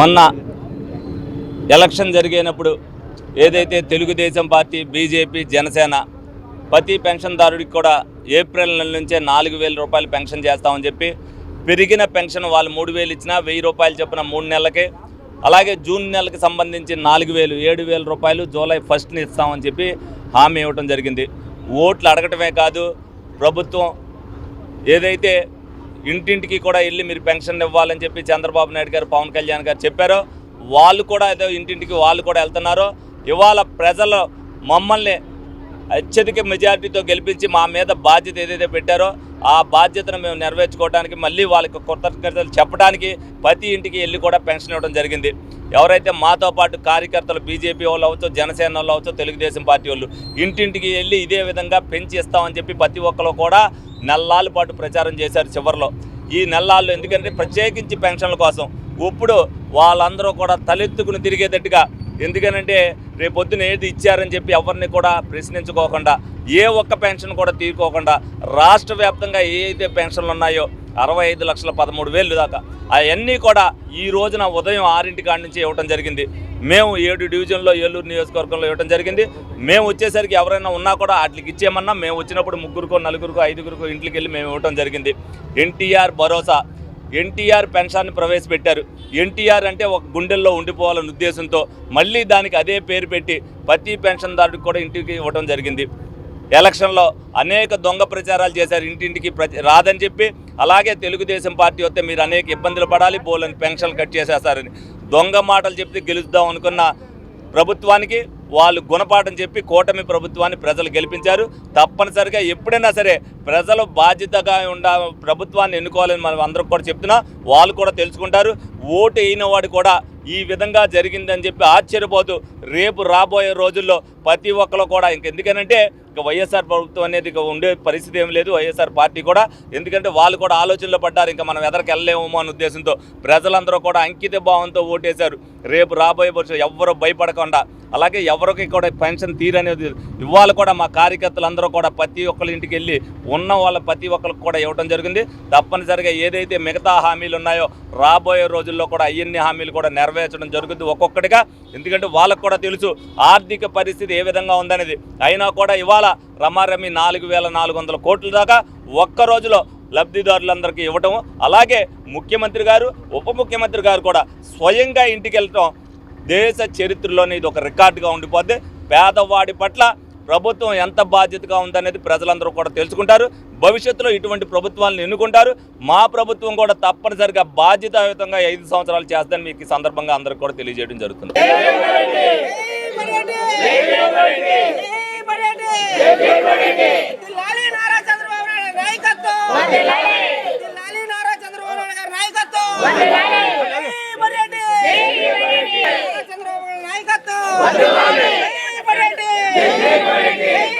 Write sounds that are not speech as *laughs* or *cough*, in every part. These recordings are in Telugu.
మొన్న ఎలక్షన్ జరిగినప్పుడు ఏదైతే తెలుగుదేశం పార్టీ బీజేపీ జనసేన ప్రతి పెన్షన్దారుడికి కూడా ఏప్రిల్ నెల నుంచే నాలుగు వేల రూపాయలు పెన్షన్ చేస్తామని చెప్పి పెరిగిన పెన్షన్ వాళ్ళు మూడు వేలు ఇచ్చినా వెయ్యి రూపాయలు చొప్పున మూడు నెలలకే అలాగే జూన్ నెలకి సంబంధించి నాలుగు వేలు ఏడు వేల రూపాయలు జూలై ఫస్ట్ని ఇస్తామని చెప్పి హామీ ఇవ్వడం జరిగింది. ఓట్లు అడగటమే కాదు ప్రభుత్వం ఏదైతే ఇంటింటికి కూడా వెళ్ళి మీరు పెన్షన్ ఇవ్వాలని చెప్పి చంద్రబాబు నాయుడు గారు పవన్ కళ్యాణ్ గారు చెప్పారో. వాళ్ళు కూడా ఏదో ఇంటింటికి వాళ్ళు కూడా వెళ్తున్నారు. ఇవాళ ప్రజలు మమ్మల్ని అత్యధిక మెజారిటీతో గెలిపించి మా మీద బాధ్యత ఏదైతే పెట్టారో ఆ బాధ్యతను మేము నెరవేర్చుకోవడానికి మళ్ళీ వాళ్ళకి కృతజ్ఞతలు చెప్పడానికి ప్రతి ఇంటికి వెళ్ళి కూడా పెన్షన్ ఇవ్వడం జరిగింది. ఎవరైతే మాతో పాటు కార్యకర్తలు బీజేపీ వాళ్ళు అవచ్చు జనసేన వాళ్ళు అవచ్చు తెలుగుదేశం పార్టీ వాళ్ళు ఇంటింటికి వెళ్ళి ఇదే విధంగా పెంచి ఇస్తామని చెప్పి ప్రతి ఒక్కరు కూడా నెలల పాటు ప్రచారం చేశారు చివరిలో. ఈ నెలల్లో ఎందుకంటే ప్రత్యేకించి పెన్షన్ల కోసం. ఇప్పుడు వాళ్ళందరూ కూడా తలెత్తుకుని తిరిగేటట్టుగా. ఎందుకనంటే రేపొద్దున ఏది ఇచ్చారని చెప్పి ఎవరిని కూడా ప్రశ్నించుకోకుండా ఏ ఒక్క పెన్షన్ కూడా తీసుకోకుండా రాష్ట్ర వ్యాప్తంగా ఏదైతే పెన్షన్లు ఉన్నాయో అరవై ఐదు లక్షల పదమూడు వేలు దాకా అవన్నీ కూడా ఈ రోజున ఉదయం ఆరింటి కాడి నుంచి ఇవ్వడం జరిగింది. మేము ఏడు డివిజన్లో ఏలూరు నియోజకవర్గంలో ఇవ్వడం జరిగింది. మేము వచ్చేసరికి ఎవరైనా ఉన్నా కూడా వాటికి ఇచ్చేయమన్నా మేము వచ్చినప్పుడు ముగ్గురుకో నలుగురుకో ఐదుగురుకో ఇంటికి వెళ్ళి మేము ఇవ్వడం జరిగింది. ఎన్టీఆర్ భరోసా ఎన్టీఆర్ పెన్షన్ని ప్రవేశపెట్టారు. ఎన్టీఆర్ అంటే ఒక గుండెల్లో ఉండిపోవాలనే ఉద్దేశంతో మళ్ళీ దానికి అదే పేరు పెట్టి ప్రతి పెన్షన్దారుడికి కూడా ఇంటికి ఇవ్వడం జరిగింది. ఎలక్షన్లో అనేక దొంగ ప్రచారాలు చేశారు. ఇంటింటికి రాదని చెప్పి అలాగే తెలుగుదేశం పార్టీ వస్తే మీరు అనేక ఇబ్బందులు పడాలి బోలని పెన్షన్లు కట్ చేసేస్తారని. దొంగ మాటలు చెప్తే గెలుద్దాం అనుకున్న ప్రభుత్వానికి వాళ్ళు గుణపాఠం చెప్పి కూటమి ప్రభుత్వాన్ని ప్రజలు గెలిపించారు. తప్పనిసరిగా ఎప్పుడైనా సరే ప్రజలు బాధ్యతగా ఉండ ప్రభుత్వాన్ని ఎన్నుకోవాలని మనం అందరం కూడా చెప్తున్నా. వాళ్ళు కూడా తెలుసుకుంటారు. ఓటు అయిన వాడు కూడా ఈ విధంగా జరిగిందని చెప్పి ఆశ్చర్యపోతూ రేపు రాబోయే రోజుల్లో ప్రతి ఒక్కరు కూడా ఇంకెందుకనంటే ఇక వైఎస్ఆర్ ప్రభుత్వం అనేది ఇక ఉండే పరిస్థితి ఏం లేదు. వైఎస్ఆర్ పార్టీ కూడా ఎందుకంటే వాళ్ళు కూడా ఆలోచనలో పడ్డారు. ఇంకా మనం ఎదరికి వెళ్ళలేమో అనే ఉద్దేశంతో ప్రజలందరూ కూడా అంకిత భావంతో ఓటేశారు. రేపు రాబోయే పరిస్థితి ఎవ్వరూ భయపడకుండా అలాగే ఎవరికి కూడా పెన్షన్ తీరనేది ఇవాళ కూడా మా కార్యకర్తలందరూ కూడా ప్రతి ఒక్కరి ఇంటికి వెళ్ళి ఉన్న వాళ్ళ ప్రతి ఒక్కరికి కూడా ఇవ్వడం జరిగింది. తప్పనిసరిగా ఏదైతే మిగతా హామీలు ఉన్నాయో రాబోయే రోజుల్లో కూడా అయ్యన్ని హామీలు కూడా నెరవేరు నెరవేర్చడం జరుగుతుంది ఒక్కొక్కటిగా. ఎందుకంటే వాళ్ళకు కూడా తెలుసు ఆర్థిక పరిస్థితి ఏ విధంగా ఉందనేది. అయినా కూడా ఇవాళ రమారమి నాలుగు వేల నాలుగు వందల కోట్ల దాకా ఒక్క రోజులో లబ్ధిదారులందరికీ ఇవ్వటం. అలాగే ముఖ్యమంత్రి గారు ఉప ముఖ్యమంత్రి గారు కూడా స్వయంగా ఇంటికి వెళ్ళటం దేశ చరిత్రలోనే ఇది ఒక రికార్డుగా ఉండిపోద్ది. పేదవాడి పట్ల ప్రభుత్వం ఎంత బాధ్యతగా ఉందనేది ప్రజలందరూ కూడా తెలుసుకుంటారు. భవిష్యత్తులో ఇటువంటి ప్రభుత్వాలను ఎన్నుకుంటారు. మా ప్రభుత్వం కూడా తప్పనిసరిగా బాధ్యతాయుతంగా ఐదు సంవత్సరాలు చేస్తుందని మీకు ఈ సందర్భంగా అందరికీ కూడా తెలియజేయడం జరుగుతుంది. నాయకత్వం. జై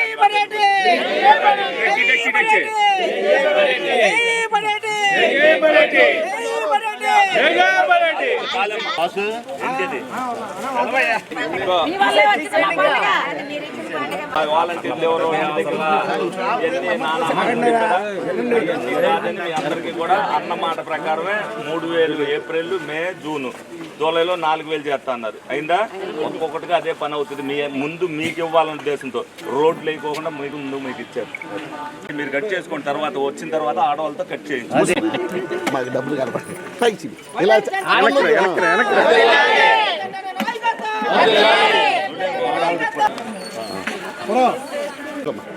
వాలంటీర్లు ఎవరు అందరికీ కూడా అన్న మాట ప్రకారమే మూడు వేలు ఏప్రిల్ మే జూన్. జూలైలో నాలుగు వేలు చేస్తా అన్నారు. అయిందా? ఒక్కొక్కటిగా అదే పని అవుతుంది. మీ ముందు మీకు ఇవ్వాలనే ఉద్దేశంతో. రోడ్లు వేయకోకుండా మీకు ముందు మీకు ఇచ్చారు. మీరు కట్ చేసుకున్న తర్వాత వచ్చిన తర్వాత ఆడవాళ్ళతో కట్ మాకు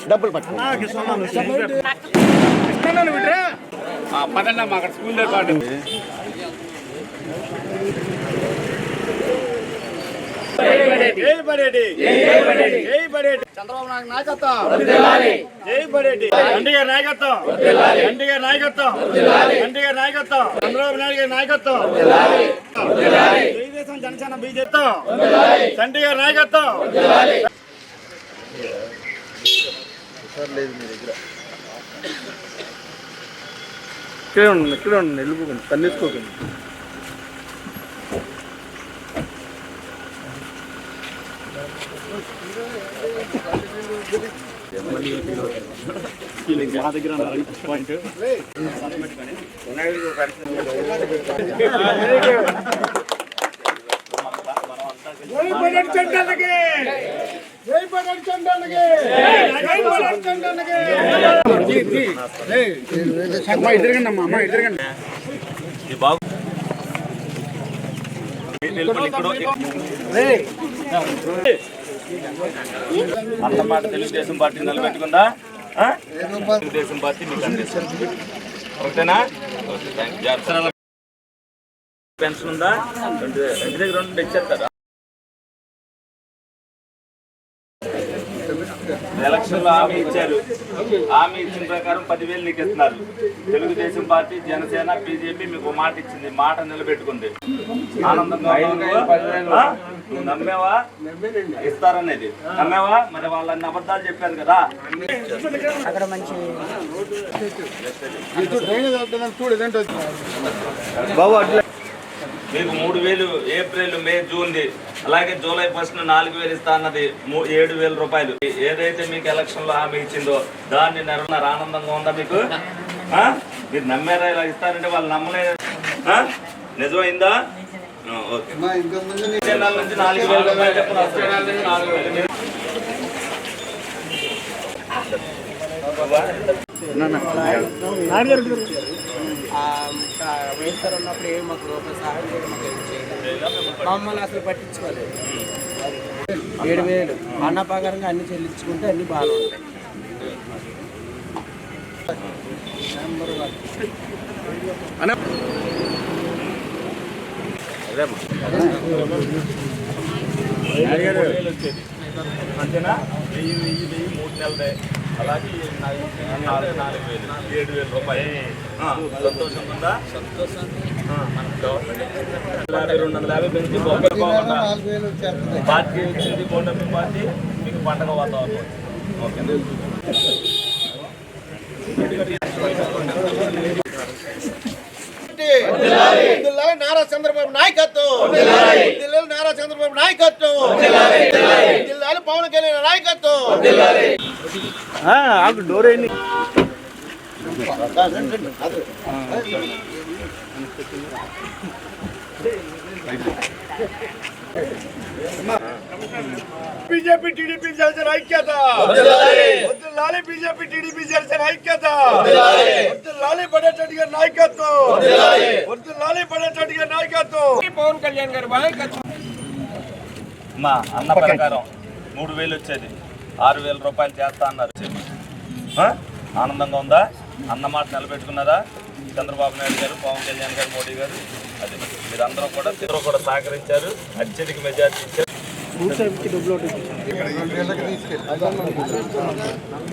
డబ్బులు పట్టుకో. పదండి అక్కడ స్కూల్ పాటు చంద్రబాబు నాయుడు నాయకత్వం. జై బరెడ్డి తండ్రి గారి నాయకత్వం. తండ్రి గారి నాయకత్వం. తండ్రి గారి నాయకత్వం. చంద్రబాబు నాయుడు గారి నాయకత్వం. తెలుగుదేశం జనసేన బీజేపీ. తండ్రి గారి నాయకత్వం. ఇక్కడే ఉండండి ఇక్కడే ఉండండి. వెళ్ళిపోకండి తన్నేసుకోకండి. మా దగ్గర పాయింట్ అమ్మా ఎదురుగండి అమ్మా ఎదురుగండి బాగు. నిలబడి ఇక్కడ- అన్నమాట తెలుగుదేశం పార్టీ నిలబెట్టుకుందా? తెలుగుదేశం పార్టీ మీకు అందిస్తుంది. ఓకేనా? Okay, thank you. పెన్షన్ ఉందా? రెండు దగ్గర రెండు తెచ్చేస్తారా ఎలక్షన్లో హామీ ఇచ్చారు. హామీ ఇచ్చిన ప్రకారం పదివేలు నీకు ఇస్తున్నారు తెలుగుదేశం పార్టీ జనసేన బీజేపీ మీకు మాట ఇచ్చింది. మాట నిలబెట్టుకుంది. ఆనందంగా నువ్వు? నమ్మేవా? ఇస్తారనేది. నమ్మేవా? మరి వాళ్ళని అబద్ధాలు చెప్పారు కదా. చూడు ఇదేంటో మీకు మూడు వేలు ఏప్రిల్ మే జూన్ ది అలాగే జూలై ఫస్ట్ నాలుగు వేలు ఇస్తా అన్నది ఏడు వేల రూపాయలు. ఏదైతే మీకు ఎలక్షన్లో హామీ ఇచ్చిందో దాన్ని నెరవేరు ఆనందంగా ఉందా మీకు? ఆ? మీరు నమ్మారా ఇలా ఇస్తారంటే వాళ్ళు నమ్మలేదు ఆ? నిజమైందా ఓకే. వచ్చే నెల నుంచి నాలుగు వేల రూపాయలు చెప్పిన వచ్చే నెల నుంచి నాలుగు వేలు. వైఎస్ఆర్ ఉన్నప్పుడు ఏమి మాకు రూపాయి సహాయం చేయడం మాకు ఏం చేయలేదు మమ్మల్ని అసలు పట్టించుకోలేదు ఏడు వేలు అన్నపాకారంగా అన్ని చెల్లించుకుంటే అన్ని బాగానే ఉంటాయి అంతేనా వెయ్యి వెయ్యి వెయ్యి మూడు నెలలే అలాగే ఈ నాలుగు నాలుగు నాలుగు వేలు. ఏడు వేల రూపాయలు. ఆ, సంతోషం ఉందా? సంతోషం. యాభై రెండు వందల యాభై పెంచి బొబ్బరి పోకుండా పార్టీ వచ్చింది కూటమి పార్టీ మీకు పండగ వాతావరణం. ఓకే. జిల్లాలో నారా చంద్రబాబు నాయకత్వం. జిల్లాలో నారా చంద్రబాబు నాయకత్వం. జిల్లాలో పవన్ కళ్యాణ్ నాయకత్వం. డోర్ ఏంటి బీజేపీ టీడీపీ జనసేన ఐక్యత వద్దులాలి బీజేపీ టీడీపీ జనసేన ఐక్యత వద్దులాలి పడేటట్టు గారి నాయకత్వం వద్దులాలి పడేటట్టు గారి నాయకత్వం పవన్ కళ్యాణ్ గారు నాయకత్వం మా అన్న ప్రకారం మూడు వేలు వచ్చేది ఆరు వేల రూపాయలు చేస్తా అన్నారు? ఆనందంగా ఉందా? అన్న మాట నిలబెట్టుకున్నారా? చంద్రబాబు నాయుడు గారు పవన్ కళ్యాణ్ గారు మోడీ గారు? అది మీరందరూ కూడా అందరూ కూడా సహకరించారు అత్యధిక మెజార్టీ ఇచ్చారు.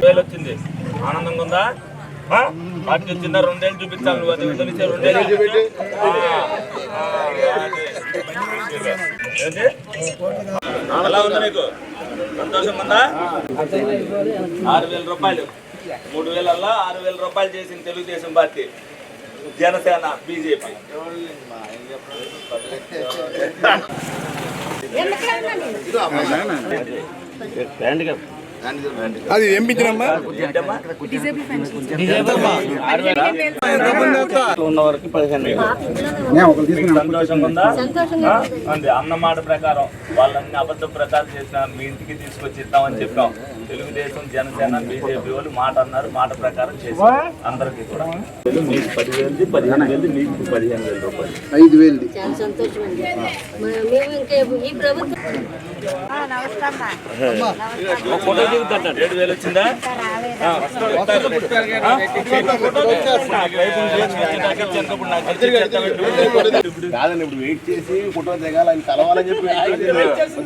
వేలు వచ్చింది ఆనందంగా ఉందా? పార్టీ వచ్చిందా రెండేళ్ళు చూపించాలి నువ్వు అది వదిలితే రెండేళ్ళు ఉంది నీకు సంతోషం ఉందా ఆరు వేల రూపాయలు మూడు వేలల్లా ఆరు వేల రూపాయలు చేసింది తెలుగుదేశం పార్టీ జనసేన బీజేపీ అది ఆ? ఉంది అన్న మాట ప్రకారం వాళ్ళన్ని అబద్ధం ప్రకారం చేసిన మీ ఇంటికి తీసుకొచ్చి ఇస్తామని చెప్పాం తెలుగుదేశం జనసేన బీజేపీ వాళ్ళు మాట అన్నారు మాట ప్రకారం చేసాం అందరికీ కూడా మీకు పదివేలు పదిహేను వేలు మీకు పదిహేను వేల రూపాయలు ఐదు వేలు. చాలా సంతోషం అండి మ- మేము ఇంకా ఈ ప్రభుత్వం ఫోటో దిగుతాడు ఏడు వేలు వచ్చిందా. కాదండి ఇప్పుడు వెయిట్ చేసి ఫోటో దిగాలి ఆయన కలవాలని చెప్పి.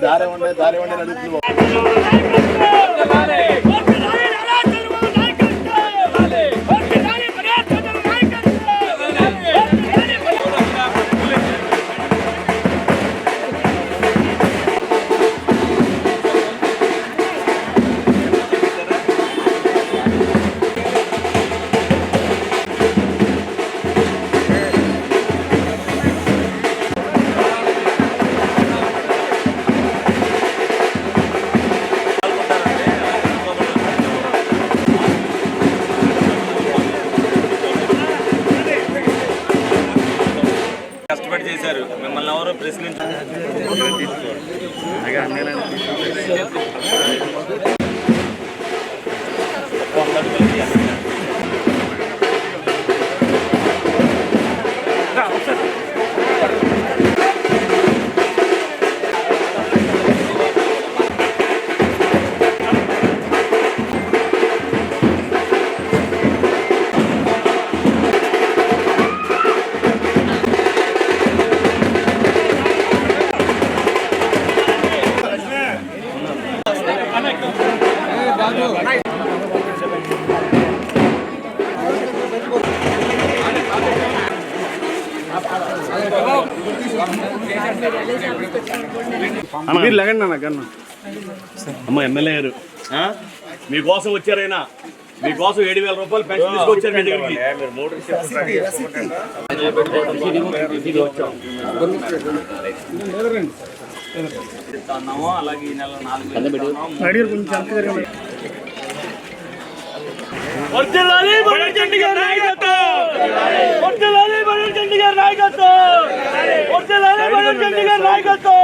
దారే ఉండే దారే ఉండే అడుగుతున్నాం మీరు లగండి అన్న గన్న. అమ్మ ఎమ్మెల్యే గారు? మీకోసం వచ్చారైనా మీకోసం ఏడు వేల రూపాయలు పెన్షన్ తీసుకొచ్చారు మీ దగ్గరికి. అలాగే ఈ నెల నాలుగు వేలు ఇస్తున్నాము. వర్ధిల్లాలి బడల్ చండి గారి నాయకత్వం వర్ధిల్లాలి బడల్ చండి గారి నాయకత్వం వర్ధిల్లాలి బడల్ చండి గారి నాయకత్వం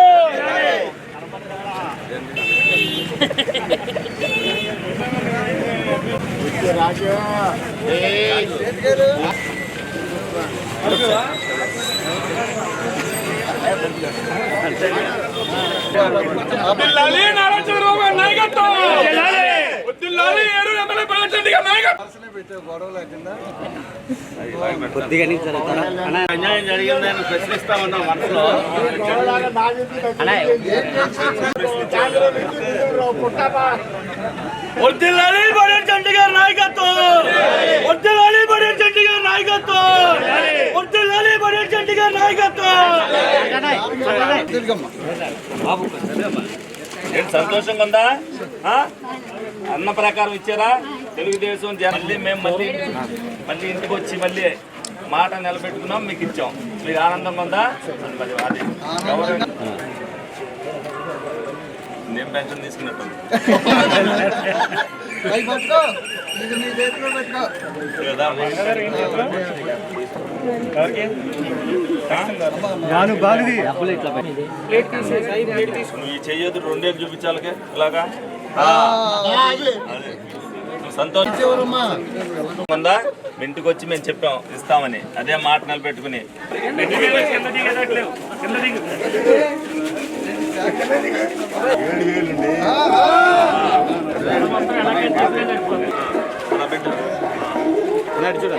వర్ధిల్లాలి నారా చంద్రబాబు గారి నాయకత్వం అన్యాయం జరిగిందని ప్రశ్నిస్తామన్నాం మనసులో. వర్ధిల్లాలి బడల్ చండి గారి నాయకత్వం. చండి గారి నాయకత్వం. చండి గారి నాయకత్వం. ఏంటి సంతోషంగా ఉందా? అన్న ప్రకారం ఇచ్చారా? తెలుగుదేశం మళ్ళీ మేము మళ్ళీ మళ్ళీ ఇంటికి వచ్చి మళ్ళీ మాట నిలబెట్టుకున్నాం మీకు ఇచ్చాం. మీకు ఆనందంగా ఉందా? మరి అది. ఎవరు- నేను పెన్షన్ తీసుకున్నట్టు *laughs* నువ్వు ఈ చెయ్యొద్దు రెండేళ్ళు చూపించాలికే ఇలాగా అదే. నువ్వు సంతోషం ఉందా మీ ఇంటికి వచ్చి మేము చెప్పాం ఇస్తామని అదే మాట నిలబెట్టుకుని సంతోషంగా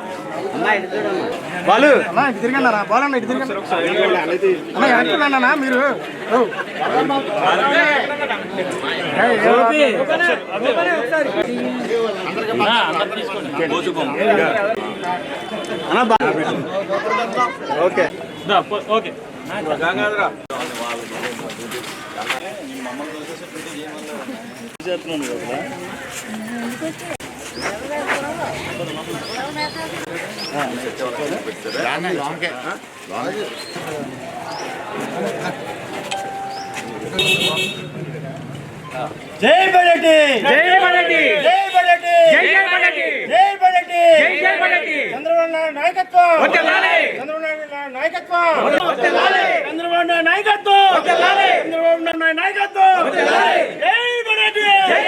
బాలు. అన్నా ఇటు తిరగండి అన్న బాలు అన్న ఇటు తిరగండి అన్న ఎక్కడ అన్న మీరు? ఓ. ఏయ్, ఏ భోజకం. ఓకే జై బడటి జై బడటి జై బడటి జై బడటి జై బడటి జై బడటి చంద్రబాబు నాయుడు నాయకత్వం! వర్ధిల్లాలి చంద్రబాబు నాయుడు నాయకత్వం! వర్ధిల్లాలి చంద్రబాబు నాయుడు నాయకత్వం! వర్ధిల్లాలి చంద్రబాబు నాయుడు నాయకత్వం! వర్ధిల్లాలి జై బడటి జై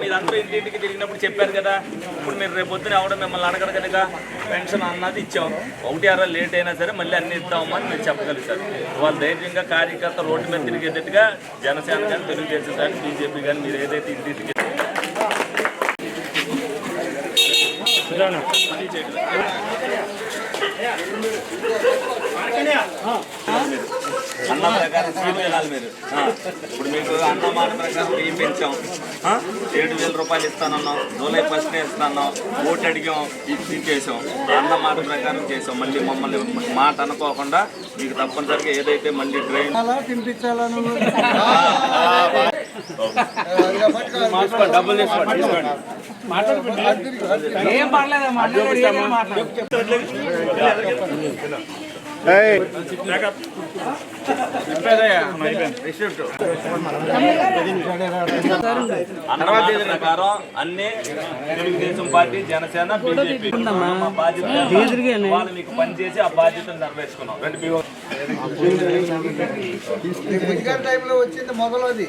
మీరందరూ ఇంటింటికి తిరిగినప్పుడు చెప్పారు కదా ఇప్పుడు మీరు రేపు పొద్దున ఎవడో మిమ్మల్ని అడగరు కనుక పెన్షన్ అన్నది ఇచ్చాం ఒకటి అర లేట్ అయినా సరే మళ్ళీ అన్ని ఇద్దామని మీరు చెప్పగలుగుతారు వాళ్ళు ధైర్యంగా కార్యకర్త రోడ్డు మీద తిరిగేటట్టుగా జనసేన కానీ తెలుగుదేశం కానీ బీజేపీ కానీ మీరు ఏదైతే ఇంటింటికి అన్న ప్రకారం వెళ్ళాలి మీరు. ఇప్పుడు మీకు అన్న మాట ప్రకారం బియ్యం పెంచాం? ఏడు వేల రూపాయలు ఇస్తానన్నాం జూలై ఫస్ట్ ఇస్తాన్నాం ఓటు అడిగాం ఇచ్చి ఇచ్చేసాం అన్న మాట ప్రకారం చేసాం. మళ్ళీ మమ్మల్ని మాట అనుకోకుండా మీకు తప్పనిసరిగా ఏదైతే మళ్ళీ ట్రైన్ డబ్బులు తీసుకోండి తీసుకోండి ప్రకారం అన్ని. తెలుగుదేశం పార్టీ జనసేన బీజేపీ బాధ్యత వాళ్ళు మీకు పనిచేసి ఆ బాధ్యతను నెరవేర్చుకున్నాం రెండు టైంలో వచ్చింది మొదలది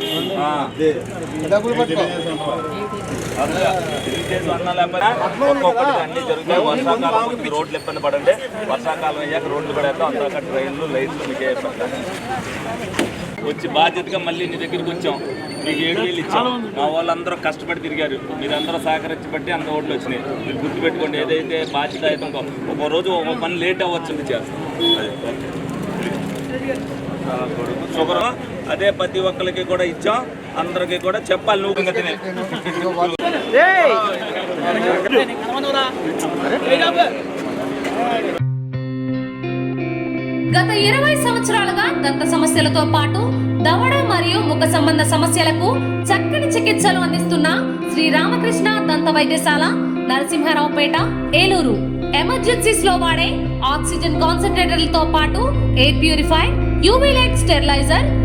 అన్నా జరుగుతాయి. వర్షాకాలం ముందు రోడ్లు ఇబ్బంది పడండి వర్షాకాలం అయ్యాక రోడ్లు పడేస్తాం అంతా ట్రైన్లు లైట్లు మీకు వచ్చి బాధ్యతగా మళ్ళీ నీ దగ్గరికి వచ్చాం. మీకు ఏడు వేలు ఇచ్చాం. మా వాళ్ళందరూ కష్టపడి తిరిగారు. మీరందరూ సహకరించి బట్టి అంత ఓట్లు వచ్చినాయి. మీరు గుర్తుపెట్టుకోండి ఏదైతే బాధ్యత ఒక రోజు ఒక పని లేట్ అవ్వచ్చు చేస్తాం షుగర్ అదే ప్రతి ఒక్కరికి కూడా ఇచ్చాం అందరికి కూడా చెప్పాలి నువ్వు గత ఇరవై సంవత్సరాలుగా దంత సమస్యలతో పాటు దవడ మరియు ముఖ సంబంధ సమస్యలకు చక్కని చికిత్సలు అందిస్తున్న శ్రీ రామకృష్ణ దంత వైద్యశాల నరసింహారావుపేట ఏలూరు. ఎమర్జెన్సీస్లో వాడే ఆక్సిజన్ కాన్సన్ట్రేటర్లతో పాటు air purify UV light steriliser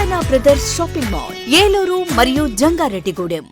Chandana brothers shopping mall Eluru మరియు జంగారెడ్డిగూడెం.